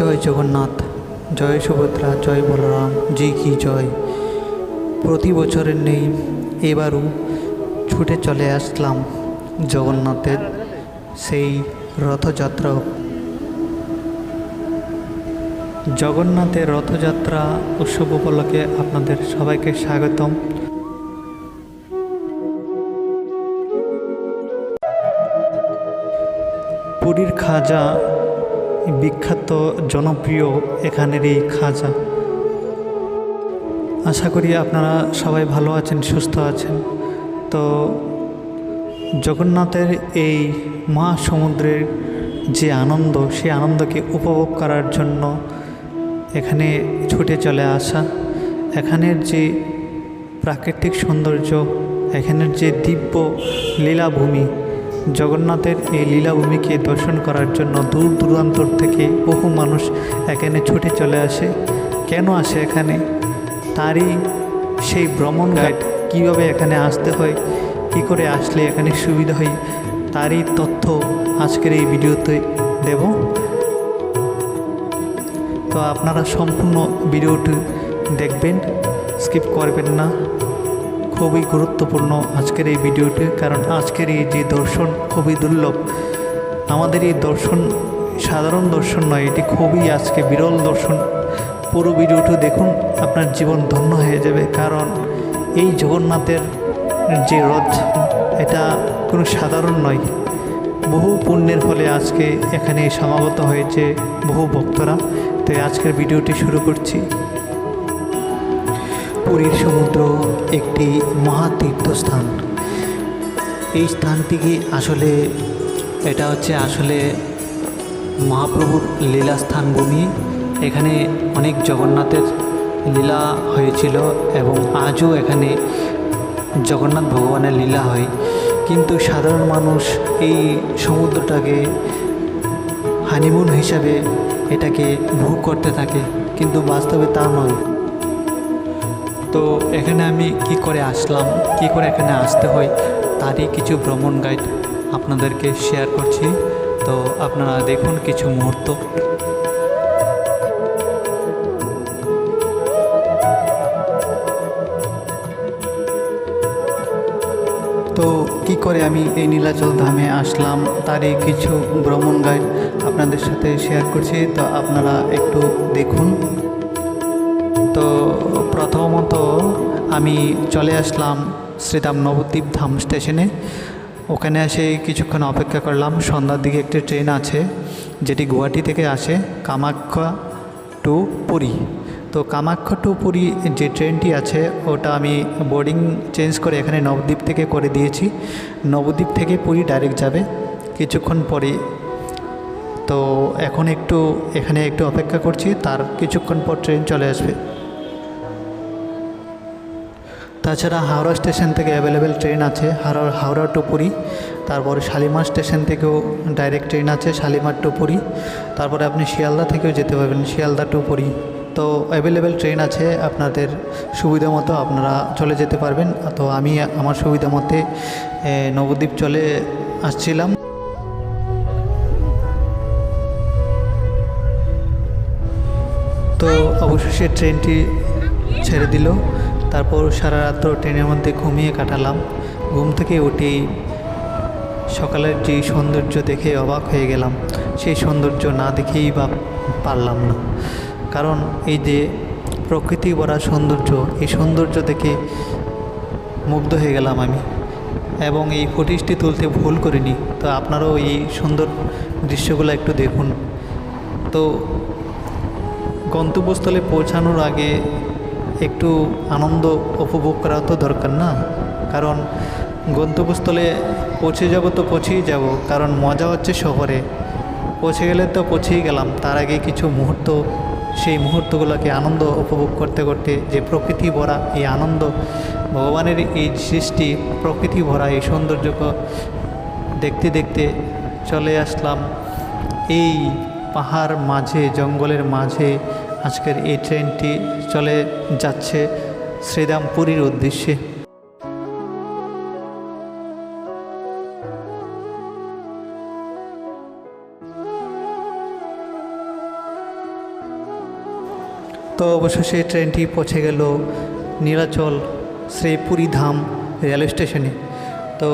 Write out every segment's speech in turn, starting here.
জয় জগন্নাথ, জয় সুভদ্রা, জয় বলরাম জি কি জয়। প্রতি বছরের নেই, এবারও ছুটে চলে আসলাম জগন্নাথের সেই রথযাত্রা। জগন্নাথের রথযাত্রা উৎসব উপলক্ষে আপনাদের সবাইকে স্বাগতম। পুরীর খাজা বিখ্যাত জনপ্রিয় এখানের এই খাজা। আশা করি আপনারা সবাই ভালো আছেন, সুস্থ আছেন। তো জগন্নাথের এই মহাসমুদ্রের যে আনন্দ সেই আনন্দকে উপভোগ করার জন্য এখানে ছুটে চলে আসা, এখানের যে প্রাকৃতিক সৌন্দর্য, এখানের যে দিব্য লীলাভূমি জগন্নাথের এই লীলাভূমিকে দর্শন করার জন্য দূর দূরান্তর থেকে বহু মানুষ এখানে ছুটে চলে আসে। কেন আসে এখানে? তারই সেই ভ্রমণ গাইড কীভাবে এখানে আসতে হয়, কী করে আসলে এখানে সুবিধা হয়, তারই তথ্য আজকের এই ভিডিওতে দেব। তো আপনারা সম্পূর্ণ ভিডিওটি দেখবেন, স্কিপ করবেন না। খুবই গুরুত্বপূর্ণ আজকের এই ভিডিওটি, কারণ আজকের এই যে দর্শন খুবই দুর্লভ। আমাদের এই দর্শন সাধারণ দর্শন নয়, এটি খুবই আজকে বিরল দর্শন। পুরো ভিডিওটি দেখুন, আপনার জীবন ধন্য হয়ে যাবে, কারণ এই জগন্নাথের যে রথ, এটা কোনো সাধারণ নয়। বহু পুণ্যের ফলে আজকে এখানে সমাগত হয়েছে বহু ভক্তরা। তাই আজকের ভিডিওটি শুরু করছি। পুরীর সমুদ্র একটি মহাতীর্থস্থান। এই স্থানটিকে আসলে, এটা হচ্ছে আসলে মহাপ্রভুর লীলাস্থান ভূমি? এখানে অনেক জগন্নাথের লীলা হয়েছিল এবং আজও এখানে জগন্নাথ ভগবানের লীলা হয়। কিন্তু সাধারণ মানুষ এই সমুদ্রটাকে হানিমুন হিসাবে এটাকে ভোগ করতে থাকে, কিন্তু বাস্তবে তা নয়। তো এখানে আমি কি করে আসলাম, কি করে এখানে আসতে হয় তারই কিছু ভ্রমণ গাইড আপনাদেরকে শেয়ার করছি। তো আপনারা দেখুন কিছু মুহূর্ত। তো কি করে আমি এই নীলাচল ধামে আসলাম, তারই কিছু ভ্রমণ গাইড আপনাদের সাথে শেয়ার করছি, তো আপনারা একটু দেখুন। তো আমি চলে আসলাম শ্রীরাম নবদ্বীপ ধাম স্টেশনে। ওখানে এসে কিছুক্ষণ অপেক্ষা করলাম। সন্ধ্যার দিকে একটি ট্রেন আছে, যেটি গুয়াহাটি থেকে আসে কামাখ্যা টু পুরী। তো কামাখ্যা টু পুরী যে ট্রেনটি আছে, ওটা আমি বোর্ডিং চেঞ্জ করে এখানে নবদ্বীপ থেকে করে দিয়েছি। নবদ্বীপ থেকে পুরী ডাইরেক্ট যাবে কিছুক্ষণ পরে তো এখন একটু, এখানে একটু অপেক্ষা করছি, তার কিছুক্ষণ পর ট্রেন চলে আসবে। তাছাড়া হাওড়া স্টেশন থেকে অ্যাভেলেবেল ট্রেন আছে, হাওড়া হাওড়া টু পুরী, তারপরে শালিমার স্টেশন থেকেও ডাইরেক্ট ট্রেন আছে, শালিমার টু পুরী, তারপরে আপনি শিয়ালদা থেকেও যেতে পারবেন, শিয়ালদা টু পুরী। তো অ্যাভেলেবেল ট্রেন আছে, আপনাদের সুবিধা মতো আপনারা চলে যেতে পারবেন। তো আমি আমার সুবিধা মতে নবদ্বীপ চলে আসছিলাম। তো অবশেষে ট্রেনটি ছেড়ে দিল। তারপর সারা রাত্র ট্রেনের মধ্যে ঘুমিয়ে কাটালাম। ঘুম থেকে উঠেই সকালের যে সৌন্দর্য দেখে অবাক হয়ে গেলাম। সেই সৌন্দর্য না দেখেই বা পারলাম না। কারণ এই যে প্রকৃতি ভরা সৌন্দর্য, এই সৌন্দর্য দেখে মুগ্ধ হয়ে গেলাম আমি। এবং এই ফুটেজটি তুলতে ভুল করিনি। তো আপনারাও এই সুন্দর দৃশ্যগুলো একটু দেখুন। তো গন্তব্যস্থলে পৌঁছানোর আগে একটু আনন্দ উপভোগ করা তো দরকার না। কারণ গন্তব্যস্থলে পৌঁছে যাব তো পৌঁছেই যাব, কারণ মজা হচ্ছে শহরে। পৌঁছে গেলে তো পৌঁছেই গেলাম, তার আগে কিছু মুহূর্ত, সেই মুহূর্তগুলোকে আনন্দ উপভোগ করতে করতে যে প্রকৃতি ভরা এই আনন্দ, ভগবানের এই সৃষ্টি, প্রকৃতি ভরা এই সৌন্দর্যকে দেখতে দেখতে চলে আসলাম। এই পাহাড় মাঝে, জঙ্গলের মাঝে আজকের এই ট্রেনটি চলে যাচ্ছে শ্রীরামপুরীর উদ্দেশ্যে। তো অবশেষে ট্রেনটি পৌঁছে গেল নীলাচল শ্রী ধাম রেল স্টেশনে তো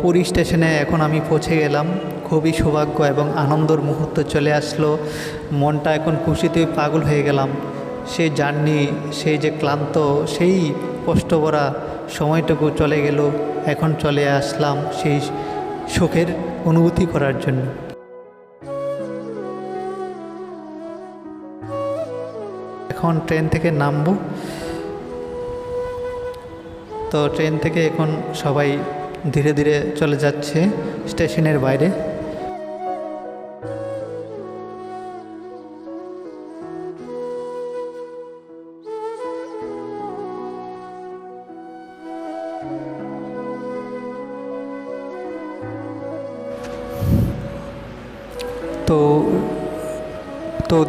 পুরী স্টেশনে এখন আমি পৌঁছে গেলাম। খুবই সৌভাগ্য এবং আনন্দর মুহূর্ত চলে আসলো। মনটা এখন খুশিতে পাগল হয়ে গেলাম। সেই জার্নি, সেই যে ক্লান্ত, সেই কষ্ট ভরা সময়টুকু চলে গেল। এখন চলে আসলাম সেই সুখের অনুভূতি করার জন্য। এখন ট্রেন থেকে নামব। তো ট্রেন থেকে এখন সবাই ধীরে ধীরে চলে যাচ্ছে স্টেশনের বাইরে।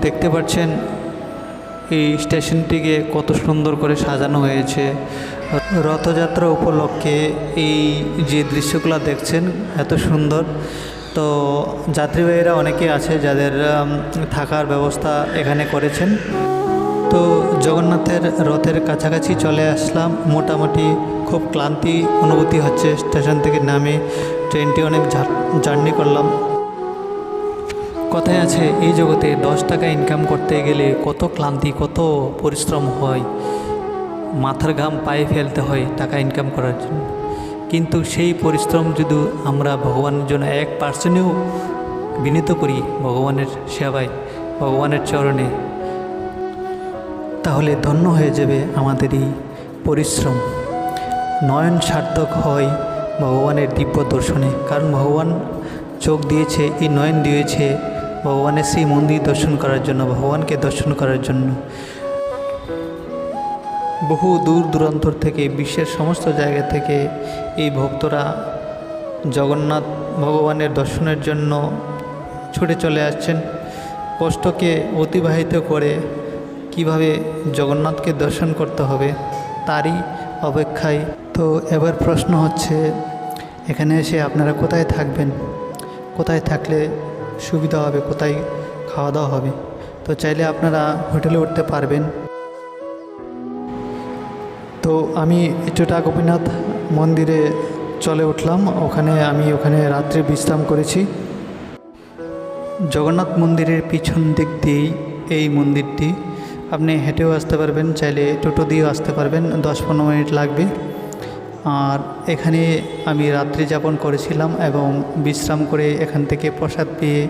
দেখতে পাচ্ছেন, এই স্টেশনটিকে কত সুন্দর করে সাজানো হয়েছে। রথযাত্রা উপলক্ষে এই যে দৃশ্যগুলো দেখছেন, এত সুন্দর। তো যাত্রীবাহীরা অনেকে আছে যাদের থাকার ব্যবস্থা এখানে করেছেন। তো জগন্নাথের রথের কাছাকাছি চলে আসলাম। মোটামুটি খুব ক্লান্তি অনুভূতি হচ্ছে, স্টেশন থেকে নামে। ট্রেনটি অনেক জার্নি করলাম। কথায় আছে, এই জগতে দশ টাকা ইনকাম করতে গেলে কত ক্লান্তি, কত পরিশ্রম হয়। মাথার ঘাম পায়ে ফেলতে হয় টাকা ইনকাম করার জন্য। কিন্তু সেই পরিশ্রম যদি আমরা ভগবানের জন্য এক পার্সেন্টেও বিনীত করি ভগবানের সেবায়, ভগবানের চরণে, তাহলে ধন্য হয়ে যাবে আমাদের এই পরিশ্রম। নয়ন সার্থক হয় ভগবানের দিব্য দর্শনে, কারণ ভগবান চোখ দিয়েছে, এই নয়ন দিয়েছে ভগবানের সেই মন্দির দর্শন করার জন্য, ভগবানকে দর্শন করার জন্য। বহু দূর দূরান্তর থেকে, বিশ্বের সমস্ত জায়গা থেকে এই ভক্তরা জগন্নাথ ভগবানের দর্শনের জন্য ছুটে চলে আসছেন। কষ্টকে অতিবাহিত করে কীভাবে জগন্নাথকে দর্শন করতে হবে তারই অপেক্ষায়। তো এবার প্রশ্ন হচ্ছে, এখানে এসে আপনারা কোথায় থাকবেন? কোথায় থাকলে সুবিধা হবে, কোথায় খাওয়া দাওয়া হবে। তো চাইলে আপনারা হোটেলে উঠতে পারবেন। তো আমি চোটা গোপীনাথ মন্দিরে চলে উঠলাম। ওখানে আমি ওখানে রাত্রে বিশ্রাম করেছি। জগন্নাথ মন্দিরের পিছন দিক দিয়েই এই মন্দিরটি। আপনি হেঁটেও আসতে পারবেন, চাইলে টোটো দিয়েও আসতে পারবেন, দশ পনেরো মিনিট লাগবে। আর এখানে আমি রাত্রি যাপন করেছিলাম এবং বিশ্রাম করে এখান থেকে প্রসাদ পেয়ে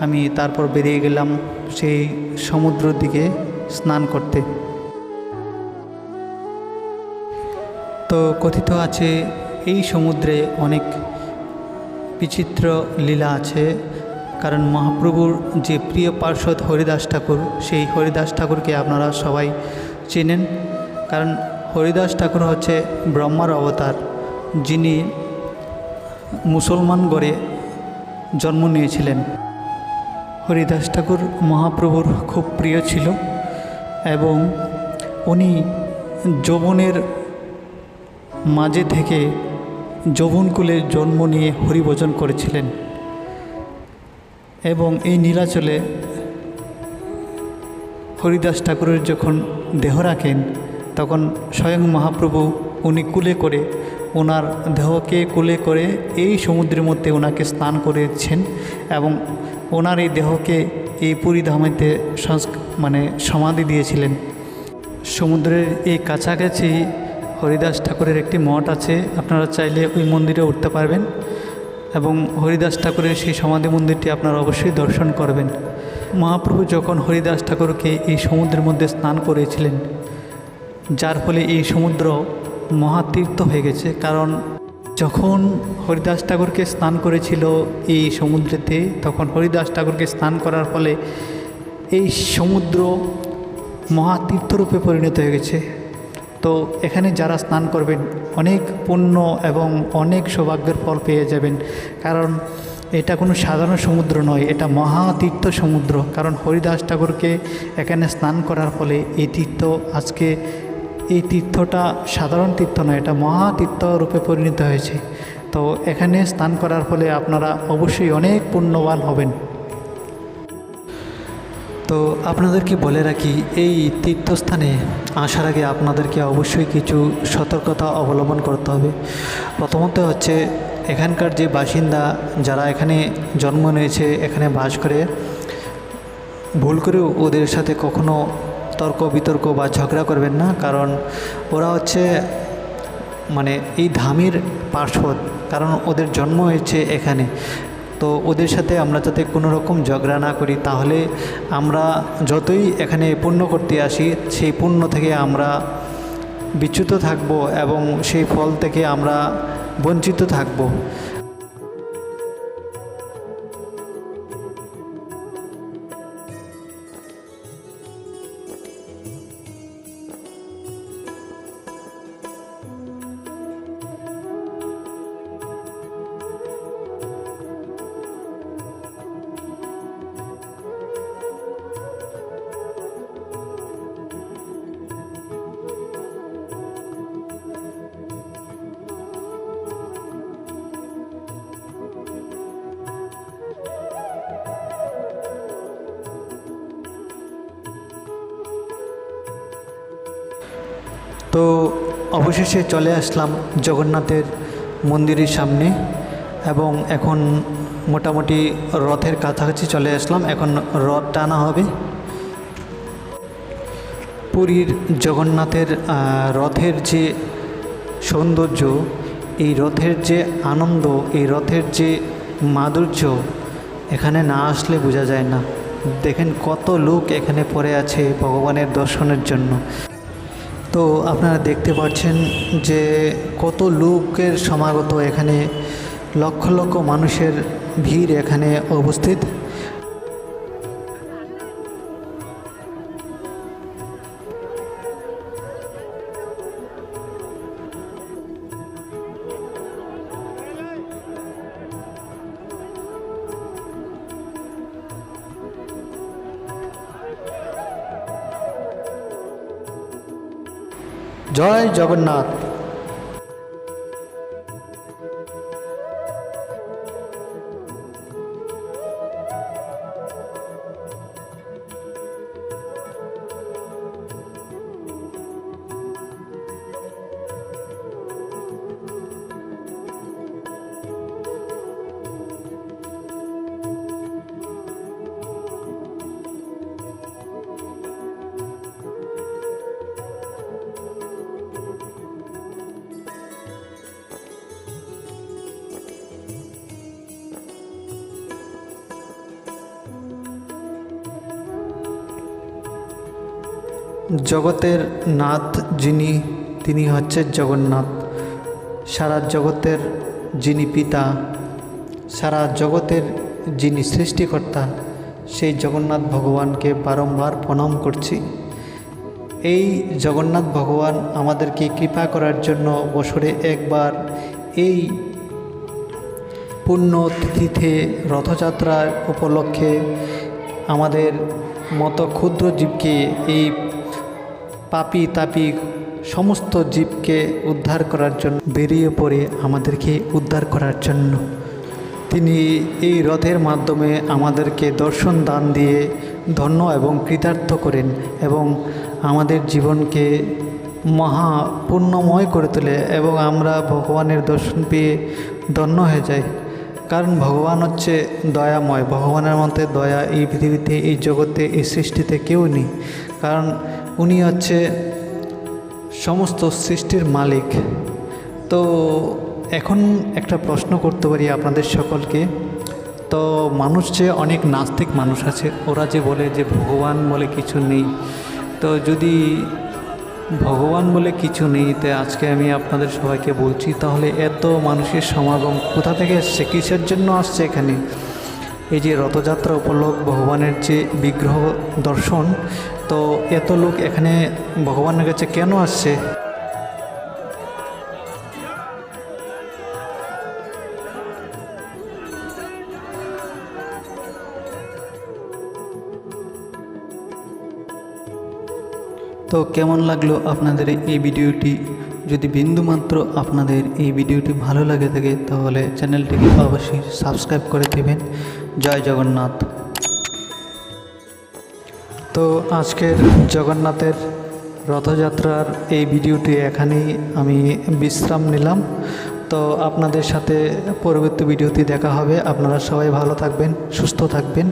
আমি তারপর বেরিয়ে গেলাম সেই সমুদ্রের দিকে স্নান করতে। তো কথিত আছে, এই সমুদ্রে অনেক বিচিত্র লীলা আছে, কারণ মহাপ্রভুর যে প্রিয় পার্শ্বদ হরিদাস ঠাকুর, সেই হরিদাস ঠাকুরকে আপনারা সবাই চেনেন। কারণ হরিদাস ঠাকুর হচ্ছে ব্রহ্মার অবতার। যিনি মুসলমান গড়ে জন্ম নিয়েছিলেন। হরিদাস ঠাকুর মহাপ্রভুর খুব প্রিয় ছিল এবং উনি যৌবনের মাঝে থেকে যৌবনকুলে জন্ম নিয়ে হরিভজন করেছিলেন এবং এই নীলাচলে হরিদাস ঠাকুরের যখন দেহ রাখেন তখন স্বয়ং মহাপ্রভু উনি কুলে করে ওনার দেহকে কুলে করে এই সমুদ্রের মধ্যে ওনাকে স্নান করেছেন এবং ওনার এই দেহকে এই পুরী ধামেতে সংস্ক মানে সমাধি দিয়েছিলেন। সমুদ্রের এই কাছাকাছি হরিদাস ঠাকুরের একটি মঠ আছে, আপনারা চাইলে ওই মন্দিরে উঠতে পারবেন এবং হরিদাস ঠাকুরের সেই সমাধি মন্দিরটি আপনারা অবশ্যই দর্শন করবেন। মহাপ্রভু যখন হরিদাস ঠাকুরকে এই সমুদ্রের মধ্যে স্নান করেছিলেন যার ফলে এই সমুদ্র মহাতীর্থ হয়ে গেছে। কারণ যখন হরিদাস ঠাকুরকে স্নান করেছিল এই সমুদ্রেতে, তখন হরিদাস ঠাকুরকে স্নান করার ফলে এই সমুদ্র মহাতীর্থরূপে পরিণত হয়ে গেছে। তো এখানে যারা স্নান করবেন, অনেক পুণ্য এবং অনেক সৌভাগ্যের ফল পেয়ে যাবেন। কারণ এটা কোনো সাধারণ সমুদ্র নয়, এটা মহাতীর্থ সমুদ্র। কারণ হরিদাস ঠাকুরকে এখানে স্নান করার ফলে এই তীর্থ আজকে এই তীর্থটা সাধারণ তীর্থ নয়, এটা মহাতীর্থ রূপে পরিণত হয়েছে। তো এখানে স্নান করার ফলে আপনারা অবশ্যই অনেক পুণ্যবান হবেন। তো আপনাদেরকে বলে রাখি, এই তীর্থস্থানে আসার আগে আপনাদেরকে অবশ্যই কিছু সতর্কতা অবলম্বন করতে হবে। প্রথমত হচ্ছে, এখানকার যে বাসিন্দা যারা এখানে জন্ম নিয়েছে, এখানে বাস করে, ভুল করেও ওদের সাথে কখনো তর্ক, বিতর্ক বা ঝগড়া করবেন না, কারণ ওরা হচ্ছে মানে এই ধামের পার্শ্বদ, কারণ ওদের জন্ম হয়েছে এখানে। তো ওদের সাথে আমরা যাতে কোনো রকম ঝগড়া না করি, তাহলে আমরা যতই এখানে পুণ্য করতে আসি, সেই পুণ্য থেকে আমরা বিচ্যুত থাকব এবং সেই ফল থেকে আমরা বঞ্চিত থাকব। তো অবশেষে চলে আসলাম জগন্নাথের মন্দিরের সামনে এবং এখন মোটামুটি রথের কাছাকাছি চলে আসলাম। এখন রথ টানা হবে। পুরীর জগন্নাথের রথের যে সৌন্দর্য, এই রথের যে আনন্দ, এই রথের যে মাধুর্য এখানে না আসলে বোঝা যায় না। দেখেন কত লোক এখানে পড়ে আছে ভগবানের দর্শনের জন্য। তো আপনারা দেখতে পাচ্ছেন যে কত লোকের সমাগত এখানে, লক্ষ লক্ষ মানুষের ভিড় এখানে উপস্থিত। জয় জগন্নাথ। জগতের নাথ যিনি, তিনি হচ্ছে জগন্নাথ। সারা জগতের যিনি পিতা, সারা জগতের যিনি সৃষ্টিকর্তা, সেই জগন্নাথ ভগবানকে বারংবার প্রণাম করছি। এই জগন্নাথ ভগবান আমাদেরকে কৃপা করার জন্য বছরে একবার এই তিথিতে রথযাত্রার উপলক্ষে আমাদের মতো ক্ষুদ্র জীবকে এই পাপি তাপি সমস্ত জীবকে উদ্ধার করার জন্য, বেরিয়ে পড়ে আমাদেরকে উদ্ধার করার জন্য। তিনি এই রথের মাধ্যমে আমাদেরকে দর্শন দান দিয়ে ধন্য এবং কৃতার্থ করেন এবং আমাদের জীবনকে মহা পুণ্যময় করে তোলে এবং আমরা ভগবানের দর্শন পেয়ে ধন্য হয়ে যাই। কারণ ভগবান হচ্ছে দয়াময়। ভগবানের মধ্যে দয়া এই পৃথিবীতে, এই জগতে, এই সৃষ্টিতে কেউ নেই। কারণ উনি হচ্ছে সমস্ত সৃষ্টির মালিক। তো এখন একটা প্রশ্ন করতে পারি আপনাদের সকলকে। তো মানুষ যে অনেক নাস্তিক মানুষ আছে, ওরা যে বলে যে ভগবান বলে কিছু নেই, তো যদি ভগবান বলে কিছু নেই, তো আজকে আমি আপনাদের সবাইকে বলছি, তাহলে এত মানুষের সমাগম কোথা থেকে এসছে? কিসের জন্য আসছে এখানে? এই যে রথযাত্রা উপলক্ষ ভগবানের যে বিগ্রহ দর্শন তো এত লোক এখানে ভগবানের কাছে কেন আসছে? তো কেমন লাগল আপনাদের এই ভিডিওটি? যদি বিন্দুমাত্র আপনাদের এই ভিডিওটি ভালো লাগে থাকে, তাহলে চ্যানেলটিকে অবশ্যই সাবস্ক্রাইব করে দেবেন। জয় জগন্নাথ। তো আজকের জগন্নাথের রথযাত্রার এই ভিডিওটি এখানেই আমি বিশ্রাম নিলাম। তো আপনাদের সাথে পরবর্তী ভিডিওটি দেখা হবে। আপনারা সবাই ভালো থাকবেন, সুস্থ থাকবেন।